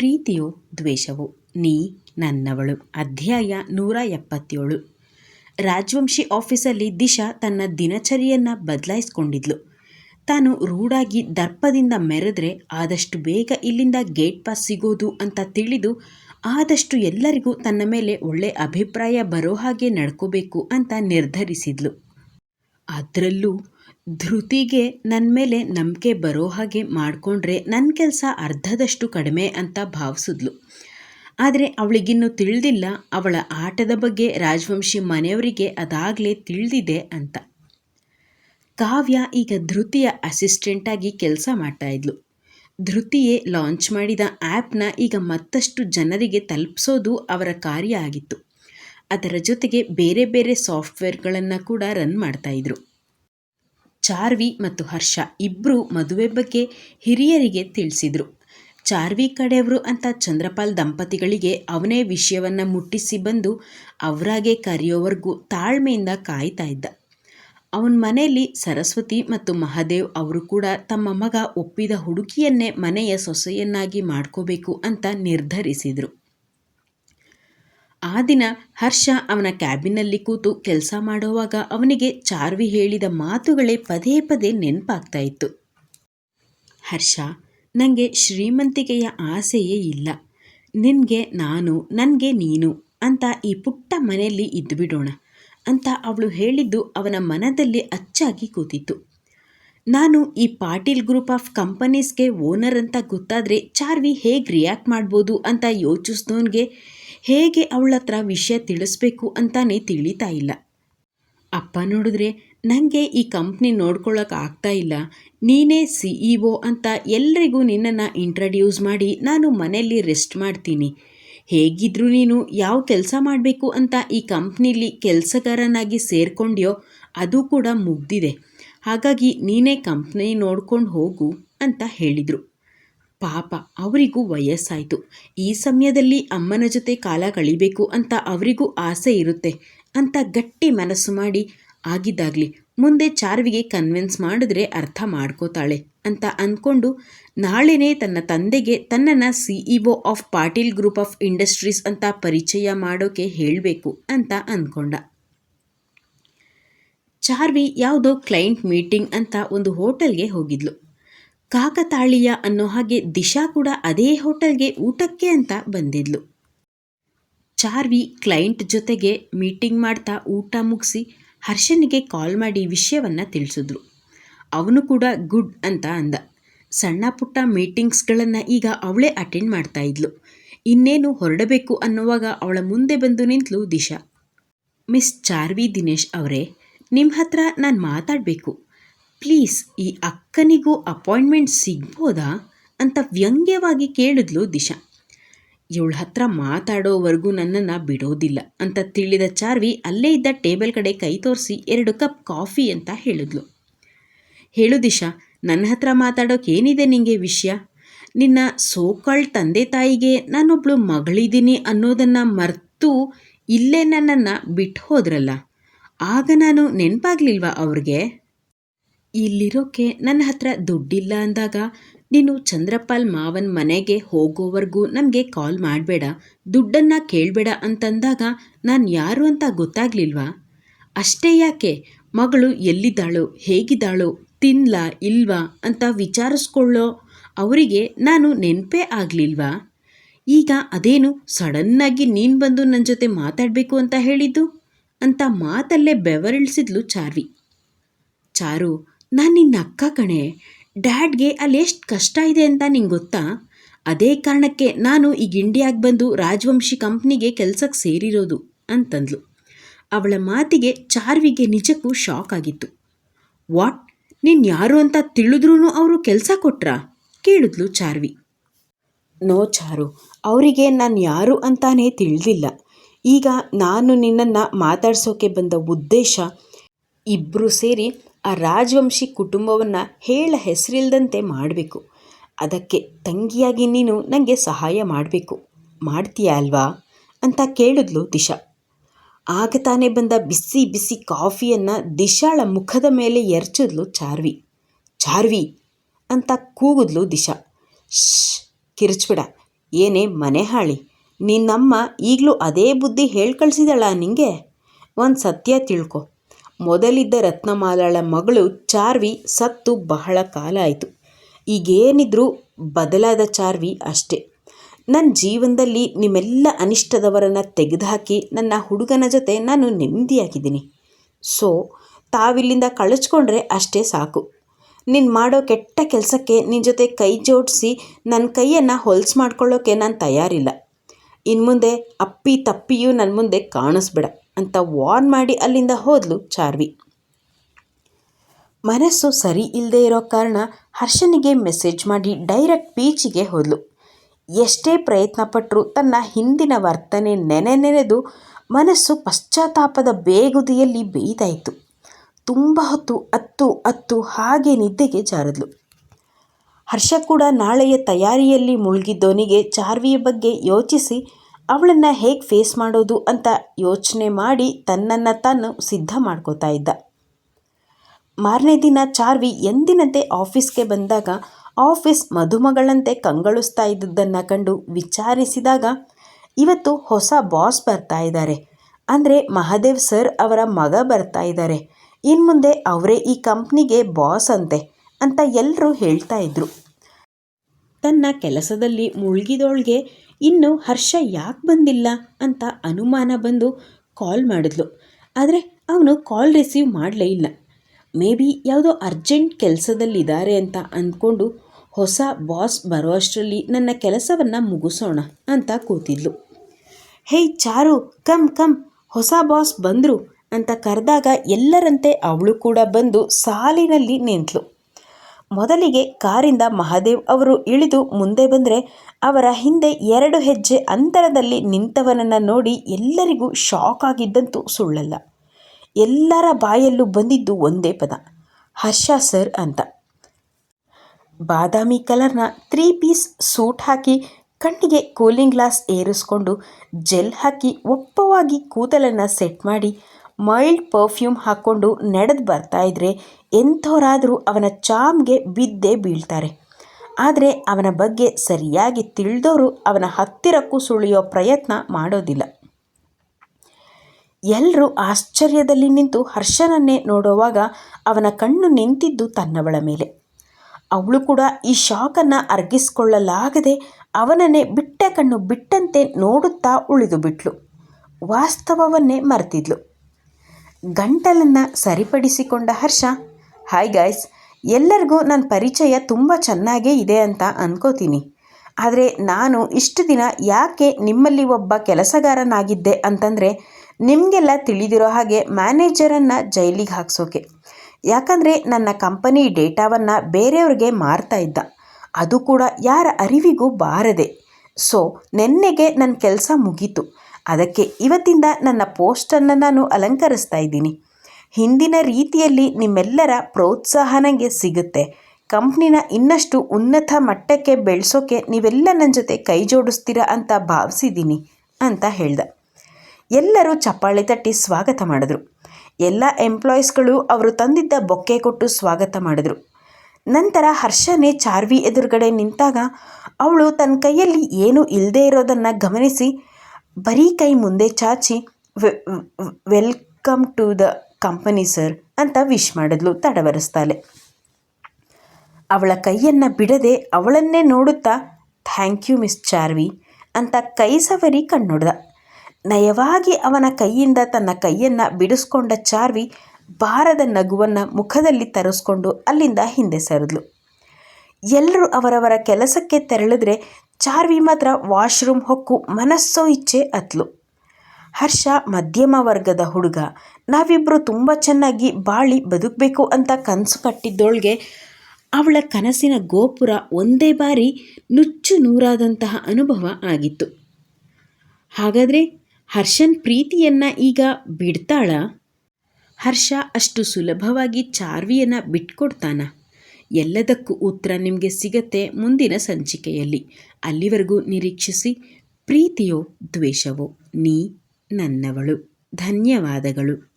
ಪ್ರೀತಿಯೋ ದ್ವೇಷವೋ, ನೀ ನನ್ನವಳು. ಅಧ್ಯಾಯ ನೂರ ಎಪ್ಪತ್ತೇಳು. ರಾಜವಂಶಿ ಆಫೀಸಲ್ಲಿ ದಿಶಾ ತನ್ನ ದಿನಚರಿಯನ್ನು ಬದಲಾಯಿಸ್ಕೊಂಡಿದ್ಲು. ತಾನು ರೂಢಾಗಿ ದರ್ಪದಿಂದ ಮೆರೆದ್ರೆ ಆದಷ್ಟು ಬೇಗ ಇಲ್ಲಿಂದ ಗೇಟ್ ಪಾಸ್ ಸಿಗೋದು ಅಂತ ತಿಳಿದು ಆದಷ್ಟು ಎಲ್ಲರಿಗೂ ತನ್ನ ಮೇಲೆ ಒಳ್ಳೆ ಅಭಿಪ್ರಾಯ ಬರೋ ಹಾಗೆ ನಡ್ಕೋಬೇಕು ಅಂತ ನಿರ್ಧರಿಸಿದ್ಲು. ಅದರಲ್ಲೂ ಧೃತಿಗೆ ನನ್ನ ಮೇಲೆ ನಂಬಿಕೆ ಬರೋ ಹಾಗೆ ಮಾಡಿಕೊಂಡ್ರೆ ನನ್ನ ಕೆಲಸ ಅರ್ಧದಷ್ಟು ಕಡಿಮೆ ಅಂತ ಭಾವಿಸಿದ್ಲು. ಆದರೆ ಅವಳಿಗಿನ್ನೂ ತಿಳಿದಿಲ್ಲ, ಅವಳ ಆಟದ ಬಗ್ಗೆ ರಾಜವಂಶಿ ಮನೆಯವರಿಗೆ ಅದಾಗಲೇ ತಿಳಿದಿದೆ ಅಂತ. ಕಾವ್ಯ ಈಗ ಧೃತಿಯ ಅಸಿಸ್ಟೆಂಟಾಗಿ ಕೆಲಸ ಮಾಡ್ತಾಯಿದ್ಲು ಧೃತಿಯೇ ಲಾಂಚ್ ಮಾಡಿದ ಆ್ಯಪ್ನ ಈಗ ಮತ್ತಷ್ಟು ಜನರಿಗೆ ತಲುಪಿಸೋದು ಅವರ ಕಾರ್ಯ ಆಗಿತ್ತು. ಅದರ ಜೊತೆಗೆ ಬೇರೆ ಬೇರೆ ಸಾಫ್ಟ್ವೇರ್ಗಳನ್ನು ಕೂಡ ರನ್ ಮಾಡ್ತಾಯಿದ್ರು ಚಾರ್ವಿ ಮತ್ತು ಹರ್ಷ ಇಬ್ಬರು ಮದುವೆ ಬಗ್ಗೆ ಹಿರಿಯರಿಗೆ ತಿಳಿಸಿದರು. ಚಾರ್ವಿ ಕಡೆಯವರು ಅಂತ ಚಂದ್ರಪಾಲ್ ದಂಪತಿಗಳಿಗೆ ಅವನೇ ವಿಷಯವನ್ನು ಮುಟ್ಟಿಸಿ ಬಂದು ಅವರಾಗೆ ಕರೆಯೋವರೆಗೂ ತಾಳ್ಮೆಯಿಂದ ಕಾಯ್ತಾ ಇದ್ದ. ಅವನ ಮನೆಯಲ್ಲಿ ಸರಸ್ವತಿ ಮತ್ತು ಮಹಾದೇವ್ ಅವರು ಕೂಡ ತಮ್ಮ ಮಗ ಒಪ್ಪಿದ ಹುಡುಗಿಯನ್ನೇ ಮನೆಯ ಸೊಸೆಯನ್ನಾಗಿ ಮಾಡ್ಕೋಬೇಕು ಅಂತ ನಿರ್ಧರಿಸಿದರು. ಆ ದಿನ ಹರ್ಷ ಅವನ ಕ್ಯಾಬಿನಲ್ಲಿ ಕೂತು ಕೆಲಸ ಮಾಡುವಾಗ ಅವನಿಗೆ ಚಾರ್ವಿ ಹೇಳಿದ ಮಾತುಗಳೇ ಪದೇ ಪದೇ ನೆನಪಾಗ್ತಾ ಇತ್ತು. ಹರ್ಷ ನನಗೆ ಶ್ರೀಮಂತಿಕೆಯ ಆಸೆಯೇ ಇಲ್ಲ. ನಿನಗೆ ನಾನು, ನನಗೆ ನೀನು ಅಂತ ಈ ಪುಟ್ಟ ಮನೆಯಲ್ಲಿ ಇದ್ದುಬಿಡೋಣ ಅಂತ ಅವಳು ಹೇಳಿದ್ದು ಅವನ ಮನದಲ್ಲಿ ಅಚ್ಚಾಗಿ ಕೂತಿತ್ತು. ನಾನು ಈ ಪಾಟೀಲ್ ಗ್ರೂಪ್ ಆಫ್ ಕಂಪನೀಸ್ಗೆ ಓನರ್ ಅಂತ ಗೊತ್ತಾದರೆ ಚಾರ್ವಿ ಹೇಗೆ ರಿಯಾಕ್ಟ್ ಮಾಡ್ಬೋದು ಅಂತ ಯೋಚಿಸಿದವನಿಗೆ ಹೇಗೆ ಅವಳ ಹತ್ರ ವಿಷಯ ತಿಳಿಸ್ಬೇಕು ಅಂತಾನೆ ತಿಳಿತಾ ಇಲ್ಲ. ಅಪ್ಪ ನೋಡಿದ್ರೆ ನನಗೆ ಈ ಕಂಪ್ನಿ ನೋಡ್ಕೊಳ್ಳೋಕೆ ಆಗ್ತಾ ಇಲ್ಲ. ನೀನೇ ಸಿ ಇ ಒ ಅಂತ ಎಲ್ರಿಗೂ ನಿನ್ನನ್ನು ಇಂಟ್ರಡ್ಯೂಸ್ ಮಾಡಿ ನಾನು ಮನೆಯಲ್ಲಿ ರೆಸ್ಟ್ ಮಾಡ್ತೀನಿ. ಹೇಗಿದ್ರೂ ನೀನು ಯಾವ ಕೆಲಸ ಮಾಡಬೇಕು ಅಂತ ಈ ಕಂಪ್ನಿಲಿ ಕೆಲಸಗಾರನಾಗಿ ಸೇರ್ಕೊಂಡ್ಯೋ, ಅದು ಕೂಡ ಮುಗ್ದಿದೆ. ಹಾಗಾಗಿ ನೀನೇ ಕಂಪ್ನಿ ನೋಡ್ಕೊಂಡು ಹೋಗು, ಅಂತ ಹೇಳಿದರು. ಪಾಪ, ಅವರಿಗೂ ವಯಸ್ಸಾಯಿತು. ಈ ಸಮಯದಲ್ಲಿ ಅಮ್ಮನ ಜೊತೆ ಕಾಲ ಕಳಿಬೇಕು ಅಂತ ಅವರಿಗೂ ಆಸೆ ಇರುತ್ತೆ ಅಂತ ಗಟ್ಟಿ ಮನಸ್ಸು ಮಾಡಿ, ಆಗಿದ್ದಾಗಲಿ, ಮುಂದೆ ಚಾರ್ವಿಗೆ ಕನ್ವಿನ್ಸ್ ಮಾಡಿದ್ರೆ ಅರ್ಥ ಮಾಡ್ಕೋತಾಳೆ ಅಂತ ಅಂದ್ಕೊಂಡು ನಾಳೆನೇ ತನ್ನ ತಂದೆಗೆ ತನ್ನನ್ನು C O of Patil group of industries ಅಂತ ಪರಿಚಯ ಮಾಡೋಕೆ ಹೇಳಬೇಕು ಅಂತ ಅಂದ್ಕೊಂಡ ಚಾರ್ವಿ ಯಾವುದೋ ಕ್ಲೈಂಟ್ ಮೀಟಿಂಗ್ ಅಂತ ಒಂದು ಹೋಟೆಲ್ಗೆ ಹೋಗಿದ್ಲು. ಕಾಕತಾಳೀಯ ಅನ್ನೋ ಹಾಗೆ ದಿಶಾ ಕೂಡ ಅದೇ ಹೋಟೆಲ್ಗೆ ಊಟಕ್ಕೆ ಅಂತ ಬಂದಿದ್ಲು. ಚಾರ್ವಿ ಕ್ಲೈಂಟ್ ಜೊತೆಗೆ ಮೀಟಿಂಗ್ ಮಾಡ್ತಾ ಊಟ ಮುಗಿಸಿ ಹರ್ಷನಿಗೆ ಕಾಲ್ ಮಾಡಿ ವಿಷಯವನ್ನು ತಿಳಿಸಿದ್ರು. ಅವನು ಕೂಡ ಗುಡ್ ಅಂತ ಅಂದ. ಸಣ್ಣ ಪುಟ್ಟ ಮೀಟಿಂಗ್ಸ್ಗಳನ್ನು ಈಗ ಅವಳೇ ಅಟೆಂಡ್ ಮಾಡ್ತಾ ಇದ್ಲು. ಇನ್ನೇನು ಹೊರಡಬೇಕು ಅನ್ನುವಾಗ ಅವಳ ಮುಂದೆ ಬಂದು ನಿಂತಲು ದಿಶಾ. ಮಿಸ್ ಚಾರ್ವಿ ದಿನೇಶ್ ಅವರೇ ನಿಮ್ಮ ಹತ್ರ ನಾನು ಮಾತಾಡಬೇಕು. ಪ್ಲೀಸ್ ಈ ಅಕ್ಕನಿಗೂ ಅಪಾಯಿಂಟ್ಮೆಂಟ್ ಸಿಗ್ಬೋದಾ ಅಂತ ವ್ಯಂಗ್ಯವಾಗಿ ಕೇಳಿದ್ಲು ದಿಶಾ. ಇವಳ ಹತ್ರ ಮಾತಾಡೋವರೆಗೂ ನನ್ನನ್ನು ಬಿಡೋದಿಲ್ಲ ಅಂತ ತಿಳಿದ ಚಾರ್ವಿ ಅಲ್ಲೇ ಇದ್ದ ಟೇಬಲ್ ಕಡೆ ಕೈ ತೋರಿಸಿ ಎರಡು ಕಪ್ ಕಾಫಿ ಅಂತ ಹೇಳಿದ್ಲು. ಹೇಳು ದಿಶಾ, ನನ್ನ ಹತ್ರ ಮಾತಾಡೋಕೇನಿದೆ ನಿಮಗೆ ವಿಷಯ? ನಿನ್ನ ಸೋಕಾಳ್ ತಂದೆ ತಾಯಿಗೆ ನಾನೊಬ್ಳು ಮಗಳಿದ್ದೀನಿ ಅನ್ನೋದನ್ನು ಮರೆತು ಇಲ್ಲೇ ನನ್ನನ್ನು ಬಿಟ್ಟು ಹೋದ್ರಲ್ಲ ಆಗ ನಾನು ನೆನಪಾಗ್ಲಿಲ್ವಾ ಅವ್ರಿಗೆ? ಇಲ್ಲಿರೋಕ್ಕೆ ನನ್ನ ಹತ್ರ ದುಡ್ಡಿಲ್ಲ ಅಂದಾಗ ನೀನು ಚಂದ್ರಪಾಲ್ ಮಾವನ ಮನೆಗೆ ಹೋಗೋವರೆಗೂ ನಮಗೆ ಕಾಲ್ ಮಾಡಬೇಡ, ದುಡ್ಡನ್ನು ಕೇಳಬೇಡ ಅಂತಂದಾಗ ನಾನು ಯಾರು ಅಂತ ಗೊತ್ತಾಗ್ಲಿಲ್ವಾ? ಅಷ್ಟೇ ಯಾಕೆ? ಮಗಳು ಎಲ್ಲಿದ್ದಾಳು, ಹೇಗಿದ್ದಾಳು, ತಿನ್ಲಾ, ಇಲ್ವಾ ಅಂತ ವಿಚಾರಿಸ್ಕೊಳ್ಳೋ ಅವರಿಗೆ ನಾನು ನೆನಪೇ ಆಗಲಿಲ್ವಾ? ಈಗ ಅದೇನು ಸಡನ್ನಾಗಿ ನೀನು ಬಂದು ನನ್ನ ಜೊತೆ ಮಾತಾಡಬೇಕು ಅಂತ ಹೇಳಿದ್ದು? ಅಂತ ಮಾತಲ್ಲೇ ಬೆವರಿಳಿಸಿದ್ಲು ಚಾರ್ವಿ. ಚಾರು ನಾನು ನಿನ್ನ ಅಕ್ಕ ಕಣೆ. ಡ್ಯಾಡ್ಗೆ ಅಲ್ಲಿ ಎಷ್ಟು ಕಷ್ಟ ಇದೆ ಅಂತ ನಿಂಗೆ ಗೊತ್ತಾ? ಅದೇ ಕಾರಣಕ್ಕೆ ನಾನು ಈಗ ಇಂಡಿಯಾಗೆ ಬಂದು ರಾಜವಂಶಿ ಕಂಪ್ನಿಗೆ ಕೆಲಸಕ್ಕೆ ಸೇರಿರೋದು ಅಂತಂದ್ಲು. ಅವಳ ಮಾತಿಗೆ ಚಾರ್ವಿಗೆ ನಿಜಕ್ಕೂ ಶಾಕ್ ಆಗಿತ್ತು. ವಾಟ್? ನೀನು ಯಾರು ಅಂತ ತಿಳಿದ್ರೂ ಅವರು ಕೆಲಸ ಕೊಟ್ರಾ? ಕೇಳಿದ್ಲು ಚಾರ್ವಿ. ನೋ ಚಾರು, ಅವರಿಗೆ ನಾನು ಯಾರು ಅಂತಾನೇ ತಿಳಿದಿಲ್ಲ. ಈಗ ನಾನು ನಿನ್ನನ್ನು ಮಾತಾಡ್ಸೋಕೆ ಬಂದ ಉದ್ದೇಶ ಇಬ್ಬರು ಸೇರಿ ಆ ರಾಜವಂಶಿ ಕುಟುಂಬವನ್ನು ಹೇಳ ಹೆಸರಿಲ್ದಂತೆ ಮಾಡಬೇಕು. ಅದಕ್ಕೆ ತಂಗಿಯಾಗಿ ನೀನು ನನಗೆ ಸಹಾಯ ಮಾಡಬೇಕು. ಮಾಡ್ತೀಯಾ ಅಲ್ವಾ? ಅಂತ ಕೇಳಿದ್ಲು ದಿಶಾ. ಆಗ ತಾನೇ ಬಂದ ಬಿಸಿ ಬಿಸಿ ಕಾಫಿಯನ್ನು ದಿಶಾಳ ಮುಖದ ಮೇಲೆ ಎರಚಿದ್ಲು ಚಾರ್ವಿ. ಚಾರ್ವಿ! ಅಂತ ಕೂಗಿದ್ಲು ದಿಶಾ. ಶ್ ಕಿರಿಚ್ಬಿಡ. ಏನೇ ಮನೆ ಹಾಳಿ. ನಿನ್ನಮ್ಮ ಈಗಲೂ ಅದೇ ಬುದ್ಧಿ ಹೇಳ್ಕಳ್ಸಿದಳ ನಿಂಗೆ? ಒಂದು ಸತ್ಯ ತಿಳ್ಕೊ. ಮೊದಲಿದ್ದ ರತ್ನಮಾಲಾಳ ಮಗಳು ಚಾರ್ವಿ ಸತ್ತು ಬಹಳ ಕಾಲ ಆಯಿತು. ಈಗೇನಿದ್ರೂ ಬದಲಾದ ಚಾರ್ವಿ ಅಷ್ಟೇ. ನನ್ನ ಜೀವನದಲ್ಲಿ ನಿಮ್ಮೆಲ್ಲ ಅನಿಷ್ಟದವರನ್ನು ತೆಗೆದುಹಾಕಿ ನನ್ನ ಹುಡುಗನ ಜೊತೆ ನಾನು ನೆಮ್ಮದಿಯಾಗಿದ್ದೀನಿ. ಸೊ, ತಾವಿಲ್ಲಿಂದ ಕಳಚ್ಕೊಂಡ್ರೆ ಅಷ್ಟೇ ಸಾಕು. ನೀನು ಮಾಡೋ ಕೆಟ್ಟ ಕೆಲಸಕ್ಕೆ ನಿನ್ನ ಜೊತೆ ಕೈ ಜೋಡಿಸಿ ನನ್ನ ಕೈಯನ್ನು ಹೊಲ್ಸು ಮಾಡ್ಕೊಳ್ಳೋಕ್ಕೆ ನಾನು ತಯಾರಿಲ್ಲ. ಇನ್ನು ಮುಂದೆ ಅಪ್ಪಿ ತಪ್ಪಿಯೂ ನನ್ನ ಮುಂದೆ ಕಾಣಿಸ್ಬೇಡ ಅಂತ ವಾರ್ನ್ ಮಾಡಿ ಅಲ್ಲಿಂದ ಹೋದ್ಲು ಚಾರ್ವಿ. ಮನಸ್ಸು ಸರಿ ಇಲ್ಲದೆ ಇರೋ ಕಾರಣ ಹರ್ಷನಿಗೆ ಮೆಸೇಜ್ ಮಾಡಿ ಡೈರೆಕ್ಟ್ ಬೀಚಿಗೆ ಹೋದ್ಲು. ಎಷ್ಟೇ ಪ್ರಯತ್ನ ಪಟ್ಟರೂ ತನ್ನ ಹಿಂದಿನ ವರ್ತನೆ ನೆನೆ ನೆನೆದು ಮನಸ್ಸು ಪಶ್ಚಾತ್ತಾಪದ ಬೇಗುದಿಯಲ್ಲಿ ಬೇಯ್ತಾಯಿತು ತುಂಬ ಹೊತ್ತು ಅತ್ತು ಅತ್ತು ಹಾಗೆ ನಿದ್ದೆಗೆ ಜಾರದ್ಲು. ಹರ್ಷ ಕೂಡ ನಾಳೆಯ ತಯಾರಿಯಲ್ಲಿ ಮುಳುಗಿದ್ದವನಿಗೆ ಚಾರ್ವಿಯ ಬಗ್ಗೆ ಯೋಚಿಸಿ, ಅವಳನ್ನು ಹೇಗೆ ಫೇಸ್ ಮಾಡೋದು ಅಂತ ಯೋಚನೆ ಮಾಡಿ ತನ್ನನ್ನು ತಾನು ಸಿದ್ಧ ಮಾಡ್ಕೋತಾ ಇದ್ದ. ಮಾರನೇ ದಿನ ಚಾರ್ವಿ ಎಂದಿನಂತೆ ಆಫೀಸ್ಗೆ ಬಂದಾಗ ಆಫೀಸ್ ಮಧುಮಗಳಂತೆ ಕಂಗೊಳಿಸ್ತಾ ಇದ್ದದ್ದನ್ನು ಕಂಡು ವಿಚಾರಿಸಿದಾಗ, ಇವತ್ತು ಹೊಸ ಬಾಸ್ ಬರ್ತಾ ಇದ್ದಾರೆ ಅಂದರೆ ಮಹಾದೇವ್ ಸರ್ ಅವರ ಮಗ ಬರ್ತಾ ಇದ್ದಾರೆ ಇನ್ಮುಂದೆ ಅವರೇ ಈ ಕಂಪ್ನಿಗೆ ಬಾಸ್ ಅಂತೆ. ಅಂತ ಎಲ್ಲರೂ ಹೇಳ್ತಾ ಇದ್ರು. ತನ್ನ ಕೆಲಸದಲ್ಲಿ ಮುಳುಗಿದೋಳ್ಗೆ, ಇನ್ನು ಹರ್ಷ ಯಾಕೆ ಬಂದಿಲ್ಲ? ಅಂತ ಅನುಮಾನ ಬಂದು ಕಾಲ್ ಮಾಡಿದ್ಲು. ಆದರೆ ಅವನು ಕಾಲ್ ರಿಸೀವ್ ಮಾಡಲೇ ಇಲ್ಲ. ಮೇ ಬಿ ಯಾವುದೋ ಅರ್ಜೆಂಟ್ ಕೆಲಸದಲ್ಲಿದ್ದಾರೆ ಅಂತ ಅಂದ್ಕೊಂಡು ಹೊಸ ಬಾಸ್ ಬರೋ ಅಷ್ಟರಲ್ಲಿ ನನ್ನ ಕೆಲಸವನ್ನು ಮುಗಿಸೋಣ ಅಂತ ಕೂತಿದ್ಲು. ಹೇಯ್ ಚಾರು, ಕಮ್ ಕಮ್, ಹೊಸ ಬಾಸ್ ಬಂದರು ಅಂತ ಕರೆದಾಗ ಎಲ್ಲರಂತೆ ಅವಳು ಕೂಡ ಬಂದು ಸಾಲಿನಲ್ಲಿ ನಿಂತಳು ಮೊದಲಿಗೆ ಕಾರಿಂದ ಮಹಾದೇವ್ ಅವರು ಇಳಿದು ಮುಂದೆ ಬಂದರೆ ಅವರ ಹಿಂದೆ ಎರಡು ಹೆಜ್ಜೆ ಅಂತರದಲ್ಲಿ ನಿಂತವನನ್ನು ನೋಡಿ ಎಲ್ಲರಿಗೂ ಶಾಕ್ ಆಗಿದ್ದಂತೂ ಸುಳ್ಳಲ್ಲ. ಎಲ್ಲರ ಬಾಯಲ್ಲೂ ಬಂದಿದ್ದು ಒಂದೇ ಪದ, ಹರ್ಷ ಸರ್ ಅಂತ. ಬಾದಾಮಿ ಕಲರ್ನ ತ್ರೀ ಪೀಸ್ ಸೂಟ್ ಹಾಕಿ ಕಣ್ಣಿಗೆ ಕೂಲಿಂಗ್ ಗ್ಲಾಸ್ ಏರಿಸ್ಕೊಂಡು ಜೆಲ್ ಹಾಕಿ ಒಪ್ಪವಾಗಿ ಕೂದಲನ್ನು ಸೆಟ್ ಮಾಡಿ ಮೈಲ್ಡ್ ಪರ್ಫ್ಯೂಮ್ ಹಾಕ್ಕೊಂಡು ನಡೆದು ಬರ್ತಾಯಿದ್ರೆ ಎಂಥವರಾದರೂ ಅವನ ಚಾಮ್ಗೆ ಬಿದ್ದೇ ಬೀಳ್ತಾರೆ. ಆದರೆ ಅವನ ಬಗ್ಗೆ ಸರಿಯಾಗಿ ತಿಳಿದವರು ಅವನ ಹತ್ತಿರಕ್ಕೂ ಸುಳಿಯೋ ಪ್ರಯತ್ನ ಮಾಡೋದಿಲ್ಲ. ಎಲ್ಲರೂ ಆಶ್ಚರ್ಯದಲ್ಲಿ ನಿಂತು ಹರ್ಷನನ್ನೇ ನೋಡುವಾಗ ಅವನ ಕಣ್ಣು ನಿಂತಿದ್ದು ತನ್ನವಳ ಮೇಲೆ. ಅವಳು ಕೂಡ ಈ ಶಾಕನ್ನು ಅರ್ಗಿಸ್ಕೊಳ್ಳಲಾಗದೆ ಅವನನ್ನೇ ಬಿಟ್ಟ ಕಣ್ಣು ಬಿಟ್ಟಂತೆ ನೋಡುತ್ತಾ ಉಳಿದು ಬಿಟ್ಲು ವಾಸ್ತವವನ್ನೇ ಮರೆತಿದ್ಲು. ಗಂಟಲನ್ನು ಸರಿಪಡಿಸಿಕೊಂಡ ಹರ್ಷ, ಹಾಯ್ ಗಾಯ್ಸ್, ಎಲ್ಲರಿಗೂ ನನ್ನ ಪರಿಚಯ ತುಂಬ ಚೆನ್ನಾಗೇ ಇದೆ ಅಂತ ಅನ್ಕೋತೀನಿ. ಆದರೆ ನಾನು ಇಷ್ಟು ದಿನ ಯಾಕೆ ನಿಮ್ಮಲ್ಲಿ ಒಬ್ಬ ಕೆಲಸಗಾರನಾಗಿದ್ದೆ ಅಂತಂದರೆ ನಿಮಗೆಲ್ಲ ತಿಳಿದಿರೋ ಹಾಗೆ ಮ್ಯಾನೇಜರನ್ನು ಜೈಲಿಗೆ ಹಾಕ್ಸೋಕೆ. ಯಾಕಂದರೆ ನನ್ನ ಕಂಪನಿ ಡೇಟಾವನ್ನು ಬೇರೆಯವ್ರಿಗೆ ಮಾರ್ತಾ ಇದ್ದ. ಅದು ಕೂಡ ಯಾರ ಅರಿವಿಗೂ ಬಾರದೆ. ಸೊ, ನೆನ್ನೆಗೆ ನನ್ನ ಕೆಲಸ ಮುಗೀತು. ಅದಕ್ಕೆ ಇವತ್ತಿಂದ ನನ್ನ ಪೋಸ್ಟನ್ನು ನಾನು ಅಲಂಕರಿಸ್ತಾ ಇದ್ದೀನಿ. ಹಿಂದಿನ ರೀತಿಯಲ್ಲಿ ನಿಮ್ಮೆಲ್ಲರ ಪ್ರೋತ್ಸಾಹ ನನಗೆ ಸಿಗುತ್ತೆ. ಕಂಪ್ನಿನ ಇನ್ನಷ್ಟು ಉನ್ನತ ಮಟ್ಟಕ್ಕೆ ಬೆಳೆಸೋಕೆ ನೀವೆಲ್ಲ ನನ್ನ ಜೊತೆ ಕೈ ಜೋಡಿಸ್ತೀರಾ ಅಂತ ಭಾವಿಸಿದ್ದೀನಿ ಅಂತ ಹೇಳ್ದೆ. ಎಲ್ಲರೂ ಚಪ್ಪಾಳೆ ತಟ್ಟಿ ಸ್ವಾಗತ ಮಾಡಿದ್ರು. ಎಲ್ಲ ಎಂಪ್ಲಾಯೀಸ್ಗಳು ಅವರು ತಂದಿದ್ದ ಬೊಕ್ಕೆ ಕೊಟ್ಟು ಸ್ವಾಗತ ಮಾಡಿದ್ರು. ನಂತರ ಹರ್ಷನೇ ಚಾರ್ವಿ ಎದುರುಗಡೆ ನಿಂತಾಗ, ಅವಳು ತನ್ನ ಕೈಯಲ್ಲಿ ಏನೂ ಇಲ್ಲದೇ ಇರೋದನ್ನು ಗಮನಿಸಿ ಬರೀ ಕೈ ಮುಂದೆ ಚಾಚಿ welcome to the company sir ಅಂತ ವಿಶ್ ಮಾಡಿದ್ಲು ತಡವರಿಸ್ತಾಳೆ ಅವಳ ಕೈಯನ್ನು ಬಿಡದೆ ಅವಳನ್ನೇ ನೋಡುತ್ತಾ, ಥ್ಯಾಂಕ್ ಯು ಮಿಸ್ ಚಾರ್ವಿ ಅಂತ ಕೈ ಸವರಿ ಕಣ್ಣೊಡ್ದ. ನಯವಾಗಿ ಅವನ ಕೈಯಿಂದ ತನ್ನ ಕೈಯನ್ನು ಬಿಡಿಸ್ಕೊಂಡ ಚಾರ್ವಿ ಭಾರದ ನಗುವನ್ನು ಮುಖದಲ್ಲಿ ತರಿಸ್ಕೊಂಡು ಅಲ್ಲಿಂದ ಹಿಂದೆ ಸರಿದ್ಲು. ಎಲ್ಲರೂ ಅವರವರ ಕೆಲಸಕ್ಕೆ ತೆರಳಿದ್ರೆ ಚಾರ್ವಿ ಮಾತ್ರ ವಾಶ್ರೂಮ್ ಹೊಕ್ಕು ಮನಸ್ಸೋ ಇಚ್ಛೆ ಅತ್ಲು ಹರ್ಷ ಮಧ್ಯಮ ವರ್ಗದ ಹುಡುಗ. ನಾವಿಬ್ಬರು ತುಂಬ ಚೆನ್ನಾಗಿ ಬಾಳಿ ಬದುಕಬೇಕು ಅಂತ ಕನಸು ಕಟ್ಟಿದ್ದೊಳಗೆ ಅವಳ ಕನಸಿನ ಗೋಪುರ ಒಂದೇ ಬಾರಿ ನುಚ್ಚು ನೂರಾದಂತಹ ಅನುಭವ ಆಗಿತ್ತು. ಹಾಗಾದರೆ ಹರ್ಷನ್ ಪ್ರೀತಿಯನ್ನು ಈಗ ಬಿಡ್ತಾಳ? ಹರ್ಷ ಅಷ್ಟು ಸುಲಭವಾಗಿ ಚಾರ್ವಿಯನ್ನು ಬಿಟ್ಕೊಡ್ತಾನ? ಎಲ್ಲದಕ್ಕೂ ಉತ್ತರ ನಿಮಗೆ ಸಿಗತ್ತೆ ಮುಂದಿನ ಸಂಚಿಕೆಯಲ್ಲಿ. ಅಲ್ಲಿವರೆಗೂ ನಿರೀಕ್ಷಿಸಿ ಪ್ರೀತಿಯೋ ದ್ವೇಷವೋ ನೀ ನನ್ನವಳು. ಧನ್ಯವಾದಗಳು.